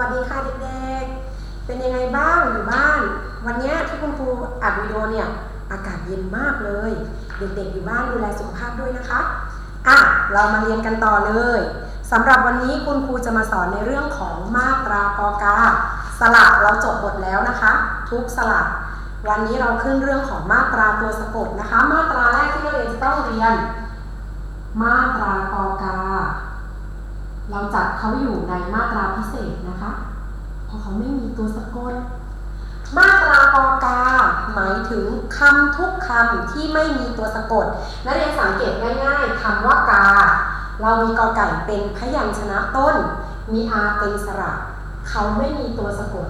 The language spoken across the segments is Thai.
วัสดีค่ะเด็กๆ เป็นยังไงบ้างอยู่บ้าน วันนี้ที่คุณครูอัดวิดีโอเนี่ยอากาศเย็นมากเลย เด็กๆอยู่บ้านดูแลสุขภาพด้วยนะคะอะเรามาเรียนกันต่อเลยสำหรับวันนี้คุณครูจะมาสอนในเรื่องของมาตรากอกาสระเราจบบทแล้วนะคะ ทุกสระวันนี้เราขึ้นเรื่องของมาตราตัวสะกดนะคะ มาตราแรกที่เราเรียนจะต้องเรียน มาตรากอกา เราจัดเขาอยู่ในมาตราพิเศษนะคะ เพราะเขาไม่มีตัวสะกด มาตรากอกา หมายถึงคำทุกคำที่ไม่มีตัวสะกด นักเรียนสังเกตง่ายๆคำว่ากา เรามีกอไก่เป็นพยัญชนะต้น มีอาเป็นสระ เขาไม่มีตัวสะกด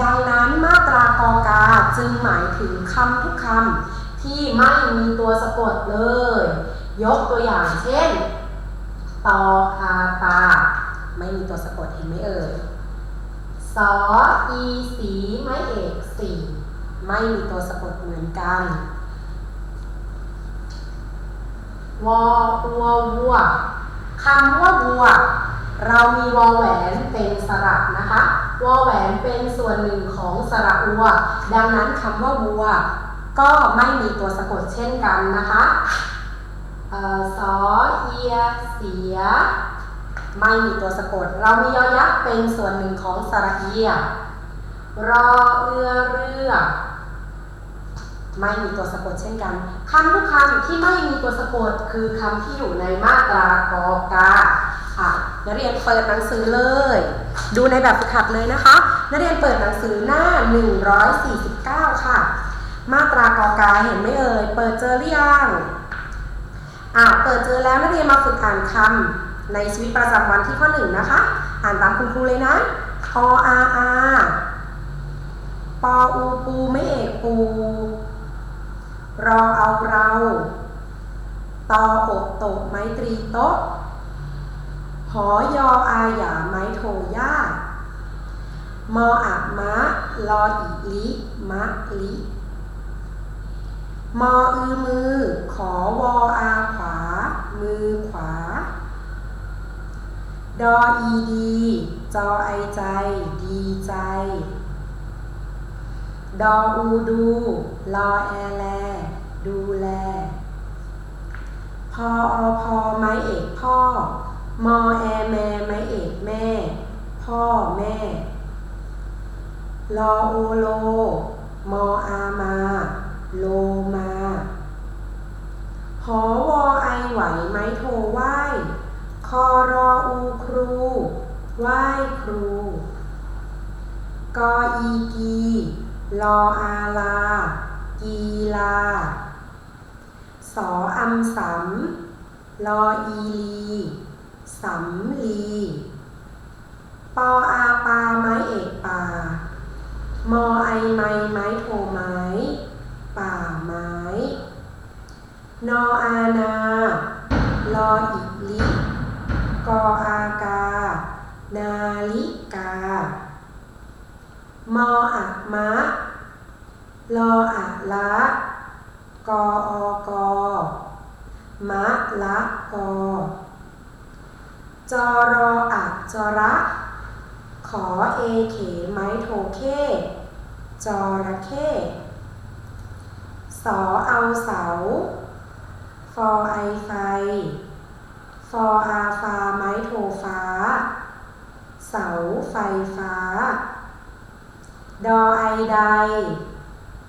ดังนั้นมาตรากอกาจึงหมายถึงคำทุกคำที่ไม่มีตัวสะกดเลย ยกตัวอย่างเช่น ตอคาตา ไม่มีตัวสะกดเห็นไหมเอ่ยสออีสีไม้เอกสี่ไม่มีตัวสะกดเหมือนกันวออัววัวคำว่าวัว เรามีวอแหวนเป็นสระนะคะวอแหวนเป็นส่วนหนึ่งของสระอัว ดังนั้นคำว่าวัว ก็ไม่มีตัวสะกดเช่นกันนะคะ สอเอียเสีย ไม่มีตัวสะกด เรามียอยักษ์เป็นส่วนหนึ่งของสระเอีย รอเอือเรือ ไม่มีตัวสะกดเช่นกันคำทุกคำที่ไม่มีตัวสะกดคือคำที่อยู่ในมาตรากอกาค่ะนักเรียนเปิดหนังสือเลย ดูในแบบฝึกหัดเลยนะคะนักเรียนเปิดหนังสือหน้า 149 ค่ะ มาตรากอกาเห็นไหมเอ่ย เปิดเจอหรือยัง อ่าเปิดเจอแล้วนักเรียนมาฝึกอ่านคำในชีวิตประจำวันที่ข้อหนึ่งนะคะ อ่านตามคุณครูเลยนะออาอาปออูปูไม่เอกปู รอเอาเราตออกโตะไม้ตรีโต๊ะหอยออาหยาไม้โทย่ามออะมะลออีลิมะลิมออือมือ ขอวออาขวา มือขวา ดออีดี จอไอใจ ดีใจ ดออูดูรอแอแล ดูแล พออพอไม้เอกพ่อ มอแอแมไม้เอกแม่ พ่อแม่รอโอโล มออามา โลมาหอวอไอไหวไม้โทไหว คอรออูครูไหว้ครู กออีกีลออาลา กีลา สออัมสำลออีลีสำลี ปออาปาไม้เอกป่า มอไอไม้ไม้โทไม้ป่าไม้ นออานา ลออีลิ กออากา นาลิกา มออะมะลออะละกออกอมะละกอจอรออะจอระ ขอเอเขไม้โทเคจอระเข้สอเอาเสา ฟอไอไฟ ฟออาฟาไม้โทฟ้า เสาไฟฟ้า ดอไอใด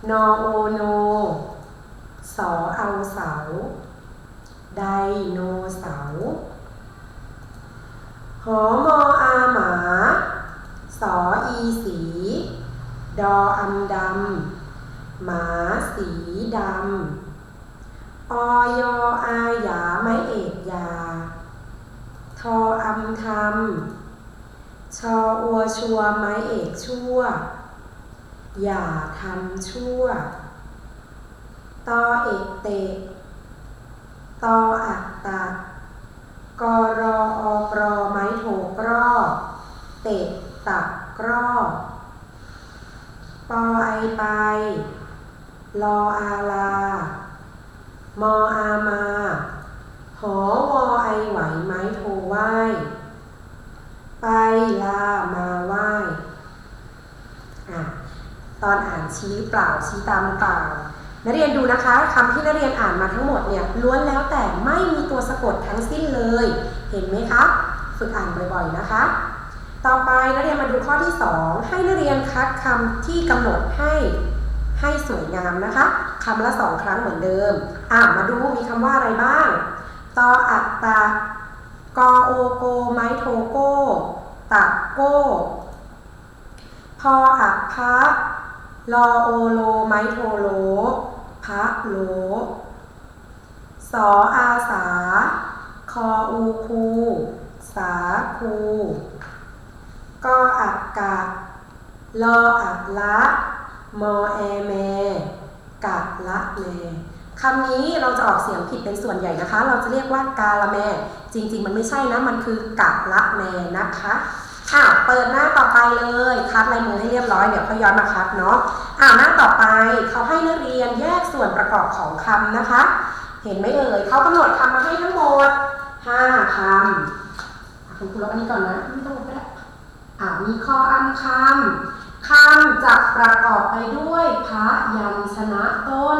นอโอโน สอเอาเสา ไดโนเสาหอมออาหมา สออีสี ดออำดำ หมาสีดำ ออยอาหยาไม้เอกยา ท ออำทำชออัวชัวไม้เอกชั่ว อย่าทำชั่ว ตอเอกเตะตออักตักกอรออกรอไม้โถกรอเตะตักกรอปอไอไป ลออาลา มออามา หอวอไอไหวไม้โทไหว ไปลามาไหว้ตอนอ่านชี้เปล่าชี้ตามเปล่านักเรียนดูนะคะ คำที่นักเรียนอ่านมาทั้งหมดเนี่ยล้วนแล้วแต่ไม่มีตัวสะกดทั้งสิ้นเลย เห็นไหมคะฝึกอ่านบ่อยๆนะคะ ต่อไปนักเรียนมาดูข้อที่ 2 ให้นักเรียนคัดคำที่กำหนดให้ให้สวยงามนะคะ คำละสองครั้งเหมือนเดิม อ่ามาดูมีคำว่าอะไรบ้างตออัตตากอโอโกไมโทโก โก้ พออักพะลอโอโลไมโทโลพะโล สออาสา คออูคู สาคูกออักกะลออักละมอแอแมกะละแมคำนี้เราจะออกเสียงผิดเป็นส่วนใหญ่นะคะ เราจะเรียกว่ากาละแม จริง ๆ มันไม่ใช่นะ มันคือกะละแมนะคะ อะเปิดหน้าต่อไปเลยคัดลายมือให้เรียบร้อยเดี๋ยวเขาย้อนมาคัดเนาะอะหน้าต่อไปเขาให้นักเรียนแยกส่วนประกอบของคำนะคะ เห็นไหมเอ่ยเขากำหนดคำมาให้ทั้งหมด5คำคุณครูลบอันนี้ก่อนนะไม่ต้องลบก็ได้อะมีข้ออัมคำคำจะประกอบไปด้วยพระยัญชนะต้น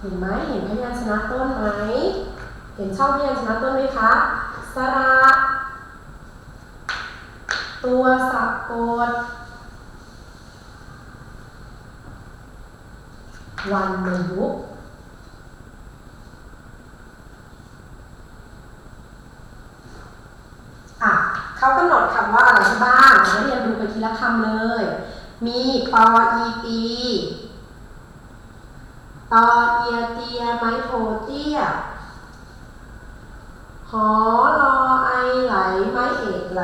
เห็นไหมเห็นพยัญชนะต้นไหม เห็นช่องพยัญชนะต้นไหมคะ สระ ตัวสะกด วันมยุกอะเขากำหนดคำว่าอะไรบ้างนักเรียนดูไปทีละคำเลย มีปออีปีตอเอียเตียไม้โทเตี้ย หอรอไอไหลไม้เอกไหล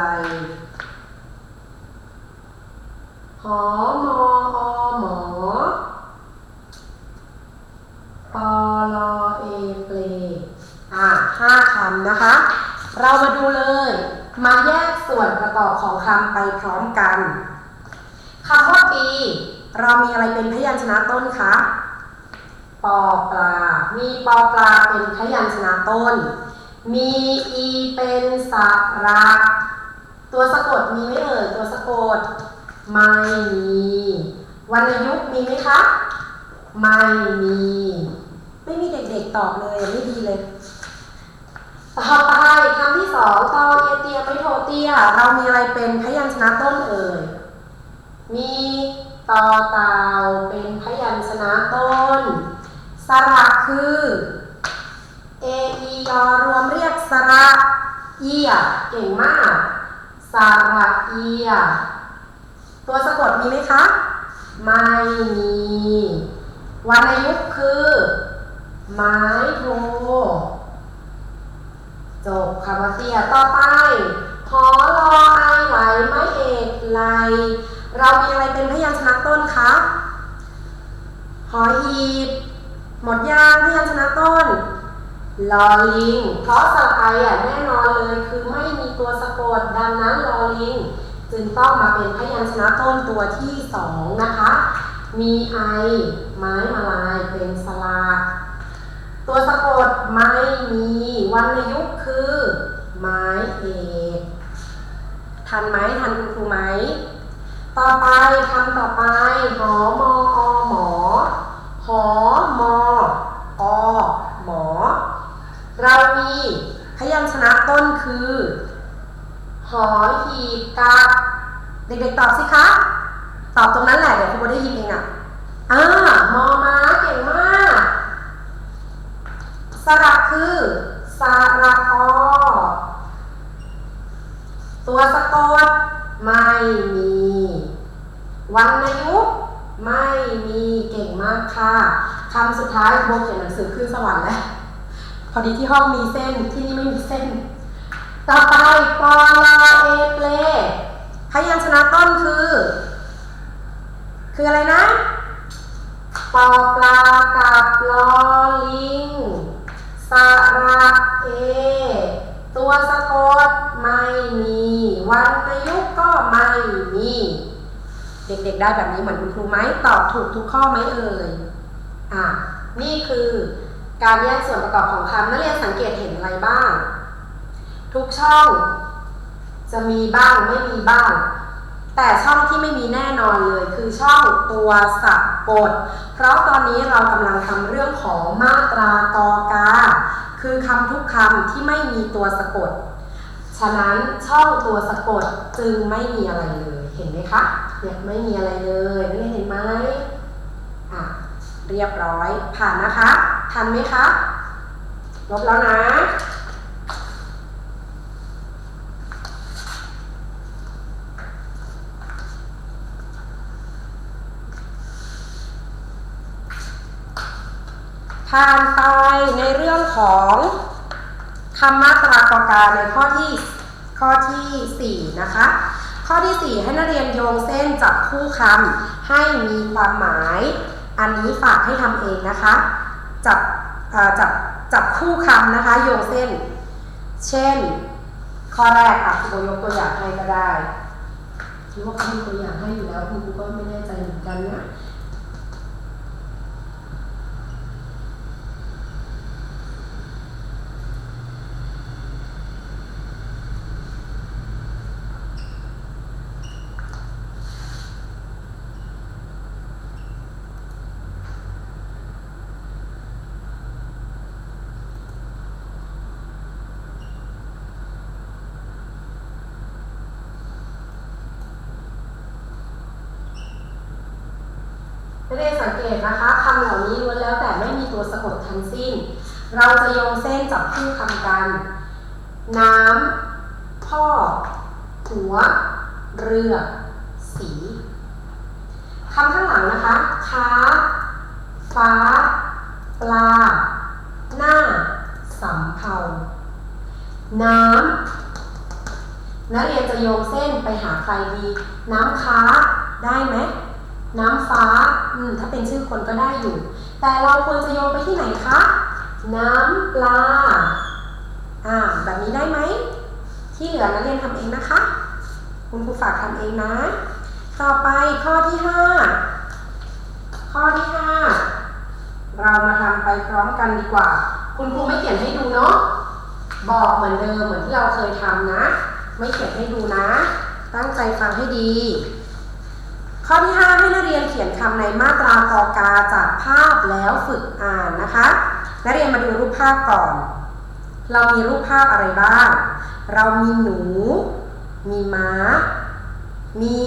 หอมออหมอปอลอเอเปลอะห้าคำนะคะ เรามาดูเลย มาแยกส่วนประกอบของคำไปพร้อมกันคำว่าปี เรามีอะไรเป็นพยัญชนะต้นคะปอปลา มีปอปลาเป็นพยัญชนะต้น มีอีเป็นสระตัวสะกดมีไหมเอ่ยตัวสะกด ไม่มีวรรณยุกต์มีไหมคะ ไม่มี ไม่มีเด็กๆตอบเลยไม่ดีเลยต่อไปคำที่สองตอเอียเตียไม่โทเตียเรามีอะไรเป็นพยัญชนะต้นเอ่ยมีตอเตาเป็นพยัญชนะต้น สระคือเออียอรวม สระเอียเก่งมากสระเอีย ตัวสะกดมีไหมคะ ไม่มีวรรณยุกคือ ไม้โทจบคำว่าเตี้ยต่อไปหอรอไอไหลไม้เอกไหลเรามีอะไรเป็นพยัญชนะต้นคะหอหีบ หมดยางพยัญชนะต้น ลอลิงเพราะสไออะแน่นอนเลยคือไม่มีตัวสะกดดังนั้นลอลิงจึงต้องมาเป็นพยัญชนะต้นตัวที่สองนะคะ มีไอไม้มาลายเป็นสลาตัวสะกดไม่มีวรรณยุกคือ ไม้เอกทันไหมทันคุณครูไหม ต่อไปคำต่อไป หอมออหมอ หอมออหมอ เรามีพยัญชนะต้นคือ หอหีบกะเด็กๆตอบสิคะ ตอบตรงนั้นแหละเดี๋ยวครูโบได้ยินเองอะอ่ามอม้าเก่งมาก สระคือสระอตัวสะกดไม่มีวรรณยุกต์ไม่มีเก่งมากค่ะคำสุดท้ายโบเขียนหนังสือขึ้นสวรรค์แล้ว อดีที่ห้องมีเส้นที่นี่ไม่มีเส้น ต่อไปปอลอเอเปลพยัญชนะต้นคือ คืออะไรนะปอปลากับลอลิงสระเอ ตัวสะกดไม่มีวรรณยุกต์ก็ไม่มี เด็กๆได้แบบนี้เหมือนคุณครูไหมตอบถูกทุกข้อไหมเอ่ยอะนี่คือ การแยกส่วนประกอบของคำนักเรียนสังเกตเห็นอะไรบ้าง ทุกช่อง จะมีบ้างไม่มีบ้าง แต่ช่องที่ไม่มีแน่นอนเลยคือช่องตัวสะกด เพราะตอนนี้เรากำลังทำเรื่องของมาตรากอกา คือคำทุกคำที่ไม่มีตัวสะกด ฉะนั้นช่องตัวสะกดจึงไม่มีอะไรเลยเห็นไหมคะเนี่ยไม่มีอะไรเลยนักเรียนเห็นไหมอะเรียบร้อยผ่านนะคะ ทันไหมคะ ลบแล้วนะ ผ่านไปในเรื่องของคำมาตรากอกาในข้อที่ข้อที่ 4 นะคะ ข้อที่ 4 ให้นักเรียนโยงเส้นจับคู่คำให้มีความหมาย อันนี้ฝากให้ทำเองนะคะ จับจับคู่คำนะคะโยงเส้น เช่น ข้อแรกค่ะคุณครูยกตัวอย่างให้ก็ได้คิดว่าเขามีตัวอย่างให้อยู่แล้วคุณครูก็ไม่แน่ใจเหมือนกันนะ นักเรียนสังเกตนะคะคำเหล่านี้ล้วนแล้วแต่ไม่มีตัวสะกดทั้งสิ้น เราจะโยงเส้นจับคู่คำกัน น้ำพ่อ หัว เรือ สีคำข้างหลังนะคะ ค้า ฟ้า ปลา หน้าสำเภาน้ำนักเรียนจะโยงเส้นไปหาใครดี น้ำค้าได้ไหม น้ำฟ้า อืม ถ้าเป็นชื่อคนก็ได้อยู่ แต่เราควรจะโยงไปที่ไหนคะ น้ำปลา อ่า แบบนี้ได้ไหม ที่เหลือนักเรียนทำเองนะคะ คุณครูฝากทำเองนะ ต่อไปข้อที่5ข้อที่5เรามาทำไปพร้อมกันดีกว่า คุณครูไม่เขียนให้ดูเนาะ บอกเหมือนเดิมเหมือนที่เราเคยทำนะ ไม่เขียนให้ดูนะ ตั้งใจฟังให้ดี ข้อที่ 5 ให้นักเรียนเขียนคำในมาตรากอกาจากภาพแล้วฝึกอ่านนะคะ นักเรียนมาดูรูปภาพก่อน เรามีรูปภาพอะไรบ้าง เรามีหนู มีม้า มี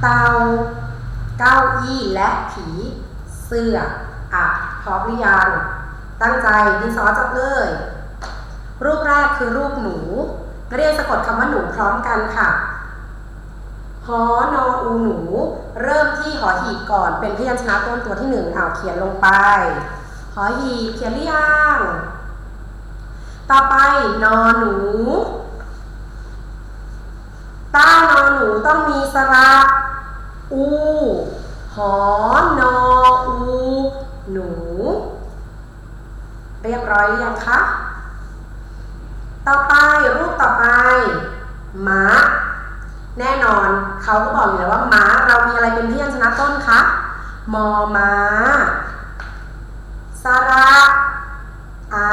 เตา เก้าอี้และผีเสื้ออะพร้อมหรือยัง ตั้งใจดินสอจับเลย รูปแรกคือรูปหนู นักเรียนสะกดคำว่าหนูพร้อมกันค่ะ หอนออูหนู เริ่มที่หอหีบก่อนเป็นพยัญชนะต้นตัวที่หนึ่งเอาเขียนลงไป หอหีบเขียนหรือยังต่อไปนอหนูต้านอหนูต้องมีสระอูหอนออูหนู เรียบร้อยหรือยังคะ ต่อไปรูปต่อไปหมา แน่นอนเขาก็บอกอยู่แล้วว่าม้าเรามีอะไรเป็นพยัญชนะต้นคะมอม้าสระอา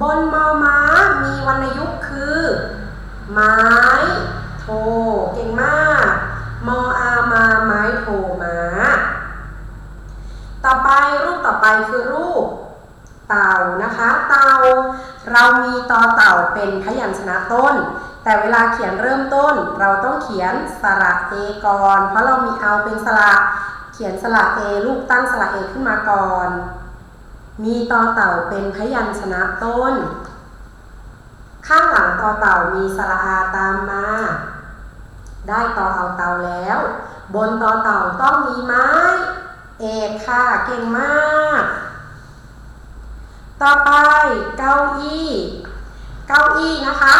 บนมอม้ามีวรรณยุกต์คือ ไม้โท เก่งมาก มออามาไม้โทม้า ต่อไปรูปต่อไปคือรูป เต่านะคะ เต่าเรามีตอเต่าเป็นพยัญชนะต้น แต่เวลาเขียนเริ่มต้นเราต้องเขียนสระเอก่อน เพราะเรามีเอาเป็นสระเขียนสระเอลูกตั้งสระเอขึ้นมาก่อน มีตอเต่าเป็นพยัญชนะต้น ข้างหลังตอเต่ามีสระอาตามมา ได้ตอเอาเต่าแล้ว บนตอเต่าต้องมีไม้เอกค่ะเก่งมาก ต่อไปเก้าอี้ เก้าอี้นะคะ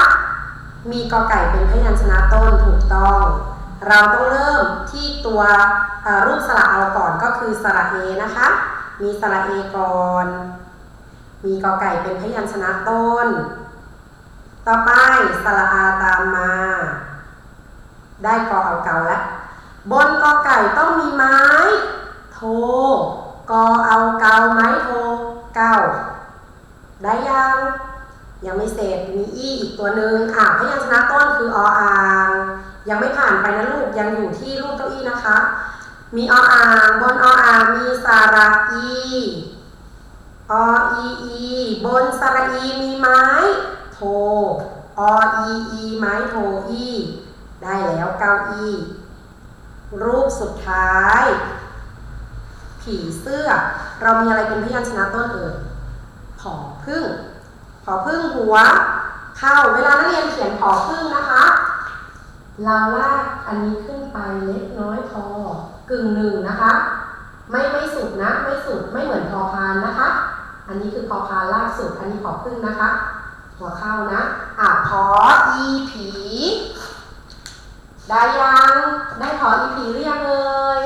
มีกอไก่เป็นพยัญชนะต้นถูกต้อง เราต้องเริ่มที่ตัวรูปสระเอาก่อนก็คือสระเอนะคะ มีสระเอก่อน มีกอไก่เป็นพยัญชนะต้น ต่อไปสระอาตามมา ได้กอเอาเกาแล้วบนกอไก่ต้องมีไม้ โท กอเอาเกาไม้โทเก้าได้ยัง ยังไม่เสร็จมีอีอีกตัวหนึ่งอะพยัญชนะต้นคือออ่างยังไม่ผ่านไปนะลูกยังอยู่ที่รูปเก้าอี้นะคะ มีออ่างบนออ่างมีสระอีออีอีบนสระอีมีไม้โทออีอีไม้โทอีได้แล้วเก้าอี้รูปสุดท้าย ผีเสื้อ เรามีอะไรเป็นพยัญชนะต้นเอ่ยผอพึ่ง ผอพึ่งหัว เข้าเวลานักเรียนเขียนผอพึ่งนะคะ เราลากอันนี้ขึ้นไปเล็กน้อยพอกึ่งหนึ่งนะคะ ไม่ไม่สุดนะไม่สุดไม่เหมือนพอพานนะคะ อันนี้คือพอพานลากสุดอันนี้ผอพึ่งนะคะ หัวเข้านะอะพออีผีได้ยังได้พออีผีหรือยังเอ่ย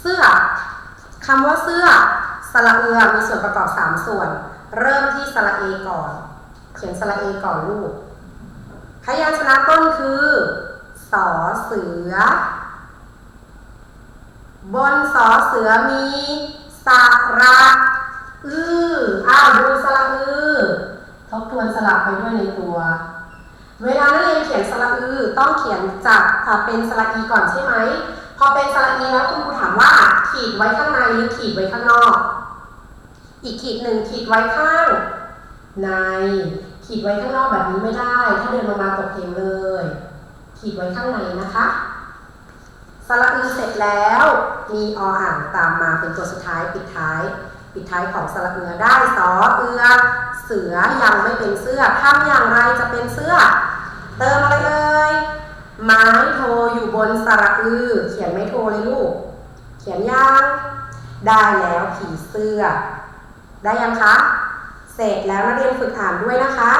เสื้อคำว่าเสื้อสระเอือมีส่วนประกอบ 3 ส่วน เริ่มที่สระเอก่อน เขียนสระเอก่อนลูก พยัญชนะต้นคือสอเสือ บนสอเสือมีสระอืออ้าวดูสระอือทบทวนสระไปด้วยในตัว เวลานักเรียนเขียนสระอือต้องเขียนจากอ่าเป็นสระอีก่อนใช่ไหมพอเป็นสระอีแล้วคุณครูถามว่าขีดไว้ข้างในหรือขีดไว้ข้างนอก อีกขีดหนึ่งขีดไว้ข้าง ในขีดไว้ข้างนอกแบบนี้ไม่ได้ ถ้าเดินลงมาตกเหวเลย ขีดไว้ข้างในนะคะสระอือเสร็จแล้ว มีออ่างตามมาเป็นตัวสุดท้ายปิดท้าย ปิดท้ายของสระเอือได้สอเอือ เสือยังไม่เป็นเสื้อทำอย่างไรจะเป็นเสื้อ เติมอะไรเอ่ยไม้โทอยู่บนสระอือ เขียนไม่โทเลยลูก เขียนยังได้แล้วผีเสื้อ ได้ยังคะ เสร็จแล้วนักเรียนฝึกอ่านด้วยนะคะ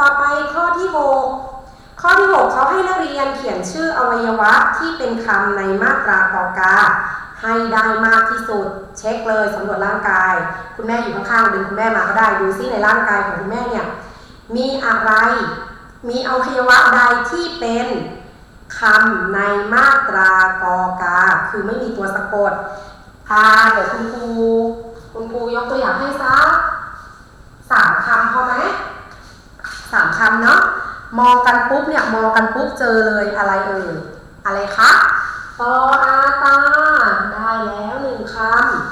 ต่อไปข้อที่ 6 ข้อที่ 6เขาให้นักเรียนเขียนชื่ออวัยวะที่เป็นคำในมาตรากอกา ให้ได้มากที่สุด เช็คเลยสำรวจร่างกาย คุณแม่อยู่ข้างๆดึงคุณแม่มาก็ได้ดูซิในร่างกายของคุณแม่เนี่ยมีอะไร มีอวัยวะใดที่เป็นคำในมาตรากอกา คือไม่มีตัวสะกดอ่าเดี๋ยวคุณครู คุณครูยกตัวอย่างให้ซักสามคำพอไหมสามคำเนาะมองกันปุ๊บเนี่ยมองกันปุ๊บเจอเลยอะไรเอ่ยอะไรคะตออาตา ได้แล้วหนึ่งค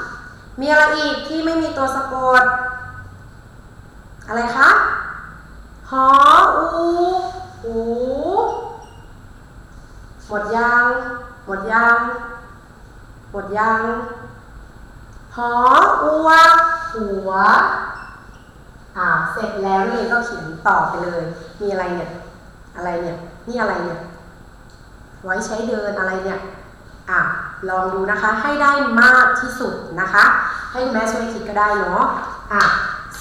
ำมีอะไรอีกที่ไม่มีตัวสะกด อะไรคะหออูหูหมดยังหมดยังหมดยัง หออัว หัว อ่า เสร็จแล้วนี่ก็เขียนต่อไปเลย มีอะไรเนี่ย อะไรเนี่ย นี่อะไรเนี่ย ไว้ใช้เดินอะไรเนี่ย อะ ลองดูนะคะ ให้ได้มากที่สุดนะคะ ให้คุณแม่ช่วยคิดก็ได้เนาะ อะ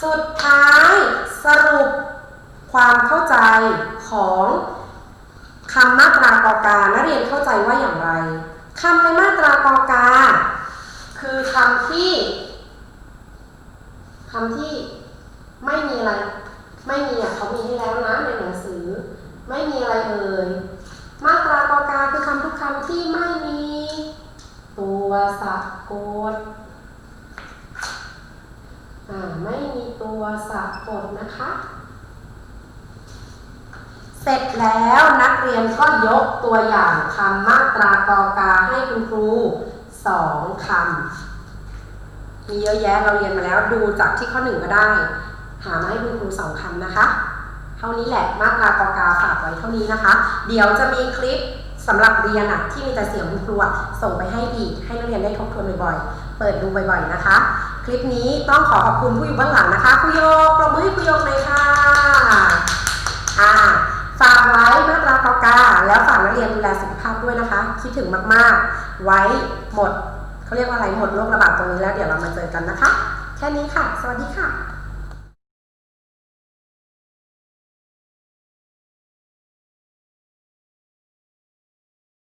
สุดท้ายสรุปความเข้าใจของคำมาตรากอการนักเรียนเข้าใจว่าอย่างไรคำในมาตรากอกา คำที่คำที่ไม่มีอะไร ไม่มีอะเขามีให้แล้วนะในหนังสือ ไม่มีอะไรเอ่ยมาตรากอกาคือคำทุกคำที่ไม่มี ตัวสะกดอ่าไม่มีตัวสะกดนะคะ เสร็จแล้วนักเรียนก็ยกตัวอย่างคำมาตรากอกาให้คุณครูสองคำ มีเยอะแยะเราเรียนมาแล้วดูจากที่ข้อหนึ่งก็ได้ หามาให้คุณครูสองคำนะคะ เท่านี้แหละมาตรากอกาฝากไว้เท่านี้นะคะ เดี๋ยวจะมีคลิปสำหรับเรียนอะที่มีแต่เสียงคุณครูส่งไปให้อีก ให้นักเรียนได้ทบทวนบ่อยๆ เปิดดูบ่อยๆนะคะ คลิปนี้ต้องขอขอบคุณผู้อยู่เบื้องหลังนะคะครูโยกปรบมือให้ครูโยกเลยค่ะอ่าฝากไว้มาตรากอกาแล้วฝากนักเรียนดูแลสุขภาพด้วยนะคะ คิดถึงมากๆ ไว้หมด เขาเรียกว่าอะไรหมดโรคระบาดตรงนี้แล้วเดี๋ยวเรามาเจอกันนะคะ แค่นี้ค่ะ สวัสดีค่ะ